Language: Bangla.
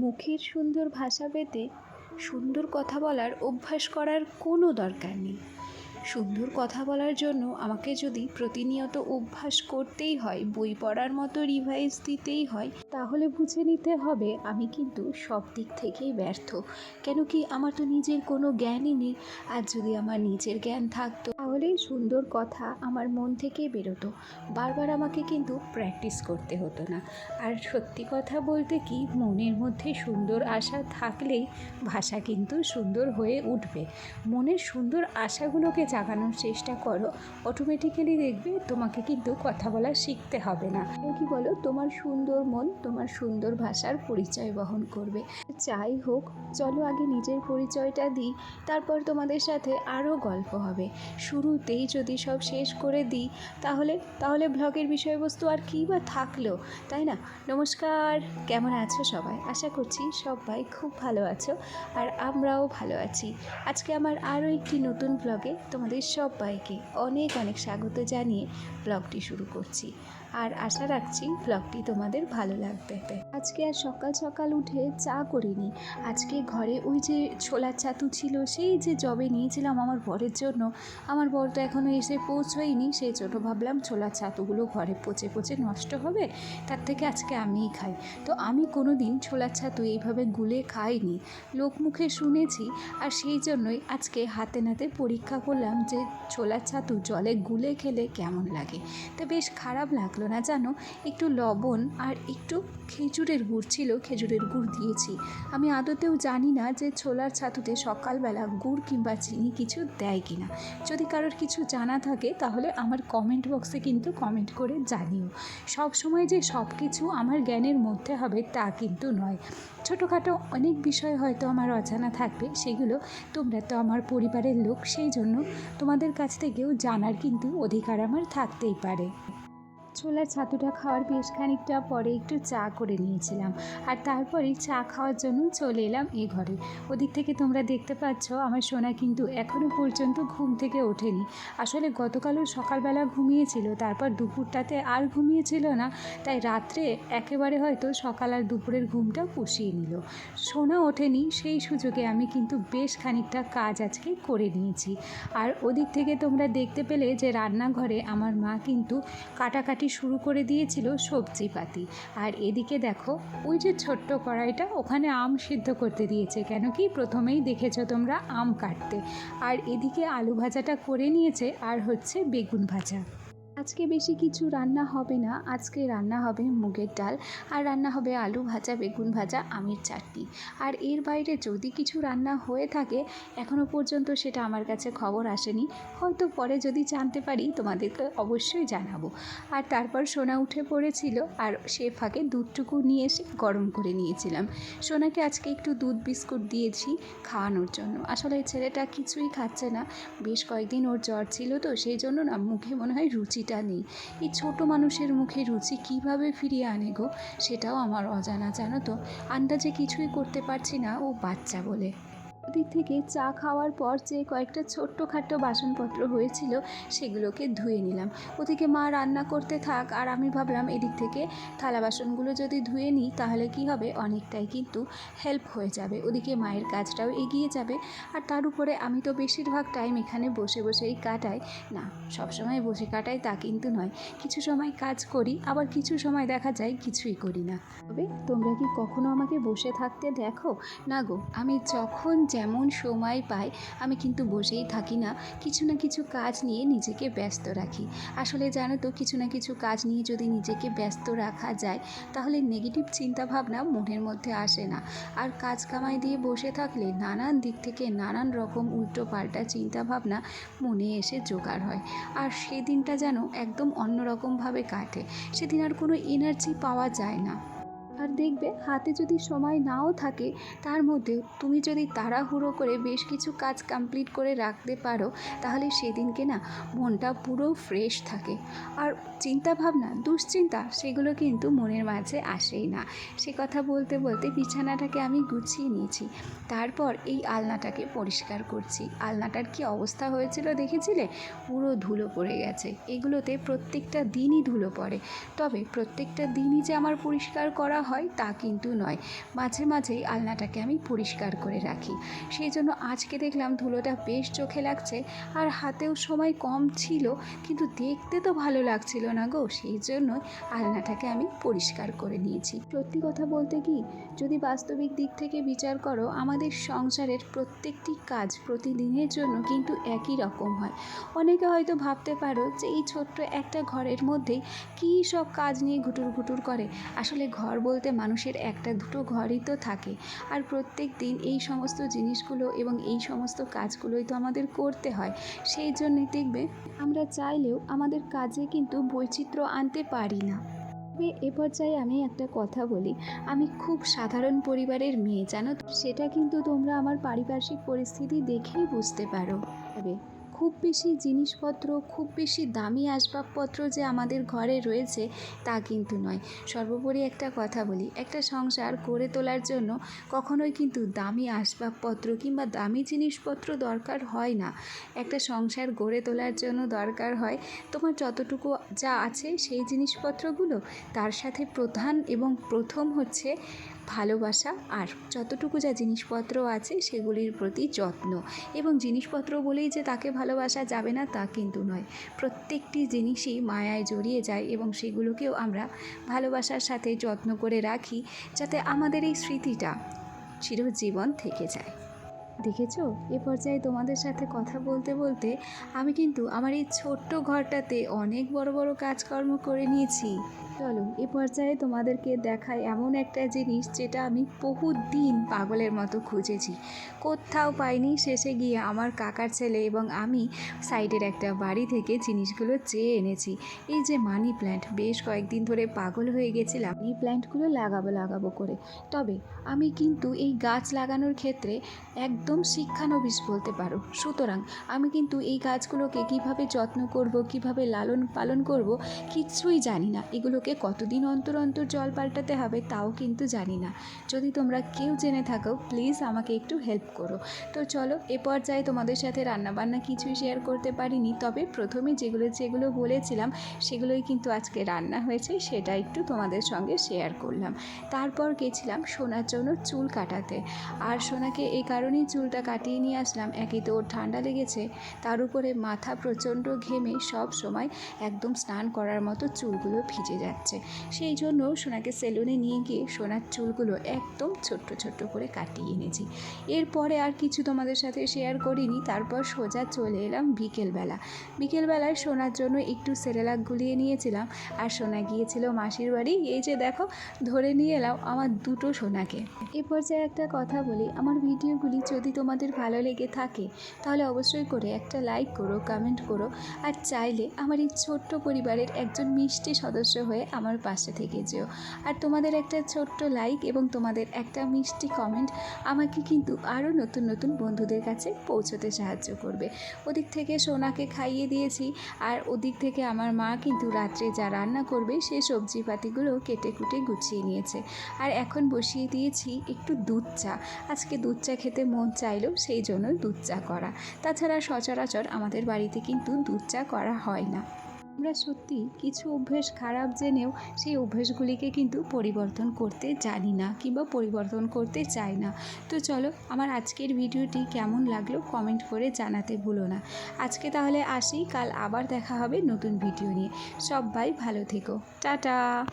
মুখের সুন্দর ভাষা পেতে সুন্দর কথা বলার অভ্যাস করার কোনো দরকার নেই। সুন্দর কথা বলার জন্য আমাকে যদি প্রতিনিয়ত অভ্যাস করতেই হয়, বই পড়ার মতো রিভাইজ দিতেই হয়, তাহলে বুঝে নিতে হবে আমি কিন্তু সব দিক থেকেই ব্যর্থ। কেন কি আমার তো নিজের কোনো জ্ঞানই নেই। আর যদি আমার নিজের জ্ঞান থাকতো তাহলে সুন্দর কথা আমার মন থেকে বেরোতো। বারবার আমাকে কিন্তু প্র্যাকটিস করতে হতো না। আর সত্যি কথা বলতে কি, মনের মধ্যে সুন্দর আশা থাকলেই ভাষা কিন্তু সুন্দর হয়ে উঠবে। মনের সুন্দর আশাগুলোকে জাগানোর চেষ্টা করো অটোমেটিক্যালি দেখবে তোমাকে কিন্তু কথা বলা শিখতে হবে না। কি বলো? তোমার সুন্দর মন, তোমার সুন্দর ভাষার পরিচয় বহন করবে। যাই হোক, চলো আগে নিজের পরিচয়টা দিই, তারপর তোমাদের সাথে আরও গল্প হবে। শুরুতেই যদি সব শেষ করে দিই, তাহলে তাহলে ব্লগের বিষয়বস্তু আর কী বা থাকল, তাই না? নমস্কার, কেমন আছো সবাই? আশা করছি সবাই খুব ভালো আছো, আর আমরাও ভালো আছি। আজকে আমার আরও একটি নতুন ব্লগে তোমাদের সবাইকে অনেক অনেক স্বাগত জানিয়ে ব্লগটি শুরু করছি। আর আশা রাখছি ব্লগটি তোমাদের ভালো লাগবে। আজকে আর সকাল সকাল উঠে চা করিনি। আজকে ঘরে ওই যে ছোলার ছাতু ছিল, সেই যে জবে নিয়েছিলাম আমার বরের জন্য। আমার বর তো এখনও এসে পৌঁছয়নি, সেই জন্য ভাবলাম ছোলার ছাতুগুলো ঘরে পচে পচে নষ্ট হবে, তার থেকে আজকে আমিই খাই। তো আমি কোনো দিন ছোলার ছাতু এইভাবে গুলে খাইনি। লোক মুখে শুনেছি, আর সেই জন্যই আজকে হাতে নাতে পরীক্ষা করলাম যে ছোলার ছাতু জলে গুলে খেলে কেমন লাগে। তো বেশ খারাপ লাগল। না জানো? একটু লবণ আর একটু খেজুরের গুড় ছিল, খেজুরের গুড় দিয়েছি। আমি আদতেও জানি না যে ছোলার ছাতুতে সকালবেলা গুড় কিংবা চিনি কিছু দেয় কি না যদি কারোর কিছু জানা থাকে, তাহলে আমার কমেন্ট বক্সে কিন্তু কমেন্ট করে জানিও। সব সময় যে সব কিছু আমার জ্ঞানের মধ্যে হবে, তা কিন্তু নয়। ছোটোখাটো অনেক বিষয় হয়তো আমার অজানা থাকবে, সেগুলো তোমরা তো আমার পরিবারের লোক, সেই জন্য তোমাদের কাছ থেকেও জানার কিন্তু অধিকার আমার থাকতেই পারে। ছোলার ছাতুটা খাওয়ার বেশ খানিকটা পরে একটু চা করে নিয়েছিলাম। আর তারপরেই চা খাওয়ার জন্য চলে এলাম এ ঘরে। ওদিক থেকে তোমরা দেখতে পাচ্ছ, আমার সোনা কিন্তু এখনও পর্যন্ত ঘুম থেকে ওঠেনি। আসলে গতকালও সকালবেলা ঘুমিয়েছিল, তারপর দুপুরটাতে আর ঘুমিয়েছিল না। তাই রাত্রে একেবারে হয়তো সকাল আর দুপুরের ঘুমটা পুষিয়ে নিল। সোনা ওঠেনি, সেই সুযোগে আমি কিন্তু বেশ খানিকটা কাজ আজকে করে নিয়েছি। আর ওদিক থেকে তোমরা দেখতে পেলে যে রান্নাঘরে আমার মা কিন্তু কাটাকাটি শুরু করে দিয়েছিল সবজিপাতি। আর এদিকে দেখো, ওই যে ছোট্ট কড়াইটা, ওখানে আম সিদ্ধ করতে দিয়েছে। কেন কি? প্রথমেই দেখেছ তোমরা আম কাটতে। আর এদিকে আলু ভাজাটা করে নিয়েছে, আর হচ্ছে বেগুন ভাজা। আজকে বেশি কিছু রান্না হবে না। আজকে রান্না হবে মুগের ডাল আর রান্না হবে আলু ভাজা, বেগুন ভাজা, আমের চাটনি। আর এর বাইরে যদি কিছু রান্না হয়ে থাকে এখনও পর্যন্ত সেটা আমার কাছে খবর আসেনি। হয়তো পরে যদি জানতে পারি, তোমাদেরকে অবশ্যই জানাব। আর তারপর সোনা উঠে পড়েছিল আর সে ফাঁকে দুধটুকু নিয়ে এসে গরম করে নিয়েছিলাম। সোনাকে আজকে একটু দুধ বিস্কুট দিয়েছি খাওয়ানোর জন্য। আসলে ছেলেটা কিছুই খাচ্ছে না। বেশ কয়েকদিন ওর জ্বর ছিল তো, সেই জন্য না মুখে মনে হয় রুচিটা নেই। এই ছোট মানুষের মুখে রুচি কীভাবে ফিরিয়ে আনে গো, সেটাও আমার অজানা, জানো তো? আন্দাজে কিছুই করতে পারছি না, ও বাচ্চা বলে। ওদিক থেকে চা খাওয়ার পর যে কয়েকটা ছোট্টখাট্টো বাসনপত্র হয়েছিল সেগুলোকে ধুয়ে নিলাম। ওদিকে মা রান্না করতে থাক আর আমি ভাবলাম এদিক থেকে থালা বাসনগুলো যদি ধুয়ে নিই তাহলে কি হবে? অনেকটাই কিন্তু হেল্প হয়ে যাবে। ওদিকে মায়ের কাজটাও এগিয়ে যাবে। আর তার উপরে আমি তো বেশিরভাগ টাইম এখানে বসে বসেই কাটাই। না, সবসময় বসে কাটাই তা কিন্তু নয়। কিছু সময় কাজ করি, আবার কিছু সময় দেখা যায় কিছুই করি না। তবে তোমরা কি কখনো আমাকে বসে থাকতে দেখো? না গো, আমি যখন যেমন সময় পাই, আমি কিন্তু বসেই থাকি না। কিছু না কিছু কাজ নিয়ে নিজেকে ব্যস্ত রাখি। আসলে জানো তো, কিছু না কিছু কাজ নিয়ে যদি নিজেকে ব্যস্ত রাখা যায়, তাহলে নেগেটিভ চিন্তাভাবনা মনের মধ্যে আসে না। আর কাজ কামাই দিয়ে বসে থাকলে নানান দিক থেকে নানান রকম উল্টো পাল্টা চিন্তাভাবনা মনে এসে জোগাড় হয়। আর সেই দিনটা যেন একদম অন্যরকমভাবে কাটে। সেদিন আর কোনো এনার্জি পাওয়া যায় না। দেখবে হাতে যদি সময় নাও থাকে, তার মধ্যে তুমি যদি তাড়াহুড়ো করে বেশ কিছু কাজ কমপ্লিট করে রাখতে পারো, তাহলে সেদিনকে না মনটা পুরো ফ্রেশ থাকে। আর চিন্তা ভাবনা দুশ্চিন্তা, সেগুলো কিন্তু মনের মাঝে আসেই না। সে কথা বলতে বলতে বিছানাটাকে আমি গুছিয়ে নিয়েছি। তারপর এই আলনাটাকে পরিষ্কার করছি। আলনাটার কি অবস্থা হয়েছিল দেখেছিলে? পুরো ধুলো পড়ে গেছে। এগুলোতে প্রত্যেকটা দিনই ধুলো পড়ে। তবে প্রত্যেকটা দিনই যে আমার পরিষ্কার করা হয় হয়, তা কিন্তু নয়। মাঝে মাঝেই আলনাটাকে আমি পরিষ্কার করে রাখি। সেই জন্য আজকে দেখলাম ধুলোটা বেশ চোখে লাগছে আর হাতেও সময় কম ছিল, কিন্তু দেখতে তো ভালো লাগছিল না গো। সেই জন্যই আলনাটাকে আমি পরিষ্কার করে নিয়েছি। সত্যি কথা বলতে কি, যদি বাস্তবিক দিক থেকে বিচার করো, আমাদের সংসারের প্রত্যেকটি কাজ প্রতিদিনের জন্য কিন্তু একই রকম হয়। অনেকে হয়তো ভাবতে পারো যে এই ছোট্ট একটা ঘরের মধ্যেই কী সব কাজ নিয়ে ঘুটুর ঘুটুর করে। আসলে ঘর বলতে মানুষের একটা দুটো ঘরই তো থাকে। আর প্রত্যেক দিন এই সমস্ত জিনিসগুলো এবং এই সমস্ত কাজগুলোই তো আমাদের করতে হয়। সেই জন্যই দেখবে, আমরা চাইলেও আমাদের কাজে কিন্তু বৈচিত্র্য আনতে পারি না। তবে এ পর্যায়ে আমি একটা কথা বলি। আমি খুব সাধারণ পরিবারের মেয়ে, জানো সেটা কিন্তু তোমরা আমার পারিপার্শ্বিক পরিস্থিতি দেখেই বুঝতে পারো। তবে খুব বেশি জিনিসপত্র, খুব বেশি দামি আসবাবপত্র যে আমাদের ঘরে রয়েছে তা কিন্তু নয়। সর্বোপরি একটা কথা বলি, একটা সংসার গড়ে তোলার জন্য কখনোই কিন্তু দামি আসবাবপত্র কিংবা দামি জিনিসপত্র দরকার হয় না। একটা সংসার গড়ে তোলার জন্য দরকার হয়। তোমার যতটুকু যা আছে সেই জিনিসপত্রগুলো, তার সাথে প্রধান এবং প্রথম হচ্ছে ভালোবাসা আর যতটুকু যা জিনিসপত্র আছে সেগুলির প্রতি যত্ন। এবং জিনিসপত্র বলেই যে তাকে ভালোবাসা যাবে না তা কিন্তু নয়। প্রত্যেকটি জিনিসই মায়ায় জড়িয়ে যায় এবং সেগুলোকেও আমরা ভালোবাসার সাথে যত্ন করে রাখি যাতে আমাদের এই স্মৃতিটা চিরজীবন থেকে যায়। দেখেছ? এ পর্যায়ে তোমাদের সাথে কথা বলতে বলতে আমি কিন্তু আমার এই ছোট্ট ঘরটাতে অনেক বড় বড় কাজকর্ম করে নিয়েছি। চলো, এ পর্যায়ে তোমাদেরকে দেখায় এমন একটা জিনিস যেটা আমি বহুদিন পাগলের মতো খুঁজেছি। কোথাও পাইনি শেষে গিয়ে আমার কাকার ছেলে এবং আমি সাইডের একটা বাড়ি থেকে জিনিসগুলো চেয়ে এনেছি। এই যে মানি প্ল্যান্ট, বেশ কয়েকদিন ধরে পাগল হয়ে গেছিলাম। এই প্ল্যান্টগুলো লাগাবো লাগাবো করে। তবে আমি কিন্তু এই গাছ লাগানোর ক্ষেত্রে একদম শিক্ষানবিশ বলতে পারো। সুতরাং আমি কিন্তু এই গাছগুলোকে কীভাবে যত্ন করব, কীভাবে লালন পালন করব কিছুই জানি না। এগুলোকে কতদিন অন্তর অন্তর জল পাল্টাতে হবে তাও কিন্তু জানি না। যদি তোমরা কেউ জেনে থাকো, প্লিজ আমাকে একটু হেল্প করো। তো চলো, এ পর্যায়ে তোমাদের সাথে রান্নাবান্না কিছুই শেয়ার করতে পারিনি, তবে প্রথমে যেগুলো যেগুলো বলেছিলাম, সেগুলোই কিন্তু আজকে রান্না হয়েছে, সেটা একটু তোমাদের সঙ্গে শেয়ার করলাম। তারপর গেছিলাম সোনার জন্য চুল কাটাতে। আর সোনাকে এই কারণেই চুলটা কাটিয়ে নিয়ে আসলাম। একই তো ওর ঠান্ডা লেগেছে। তার উপরে মাথা প্রচণ্ড ঘেমে সব সময় একদম স্নান করার মতো চুলগুলো ভিজে যাচ্ছে। সেই জন্য সোনাকে সেলুনে নিয়ে গিয়ে সোনার চুলগুলো একদম ছোট্ট ছোট্ট করে কাটিয়ে এনেছি। এরপরে আর কিছু তোমাদের সাথে শেয়ার করিনি। তারপর সোজা চলে এলাম বিকেলবেলা। বিকেলবেলায় সোনার জন্য একটু সেরেলাক গুলিয়ে নিয়েছিলাম আর সোনা গিয়েছিল মাসির বাড়ি। এই যে দেখো, ধরে নিয়ে এলাম আমার দুটো সোনাকে। এ পর্যায়ে একটা কথা বলি। আমার ভিডিওগুলি যদি তোমাদের ভালো লেগে থাকে, তাহলে অবশ্যই করে একটা লাইক করো কমেন্ট করো, আর চাইলে আমার এই ছোট্ট পরিবারের একজন মিষ্টি সদস্য হয়ে আমার পাশে থেকে যেও। আর তোমাদের একটা ছোট্ট লাইক এবং তোমাদের একটা মিষ্টি কমেন্ট আমাকে কিন্তু আরও নতুন নতুন বন্ধুদের কাছে পৌঁছতে সাহায্য করবে। ওদিক থেকে সোনাকে খাইয়ে দিয়েছি, আর ওদিক থেকে আমার মা কিন্তু রাত্রে যা রান্না করবে সেই সবজিপাতিগুলো কেটে কুটে গুছিয়ে নিয়েছে। আর এখন বসিয়ে দিয়েছি একটু দুধ চা। আজকে দুধ চা খেতে মন চাইলো সেই জন্য দুধ চা করা। তাছাড়া সচরাচর আমাদের বাড়িতে কিন্তু দুধ চা করা হয় না। আমরা সত্যি কিছু অভ্যেস খারাপ জেনেও সেই অভ্যেসগুলিকে কিন্তু পরিবর্তন করতে জানি না কিংবা পরিবর্তন করতে চাই না। তো চলো, আমার আজকের ভিডিওটি কেমন লাগল কমেন্ট করে জানাতে ভুলো না। আজকে তাহলে আসি, কাল আবার দেখা হবে নতুন ভিডিও নিয়ে। সবাই ভালো থেকো। টাটা!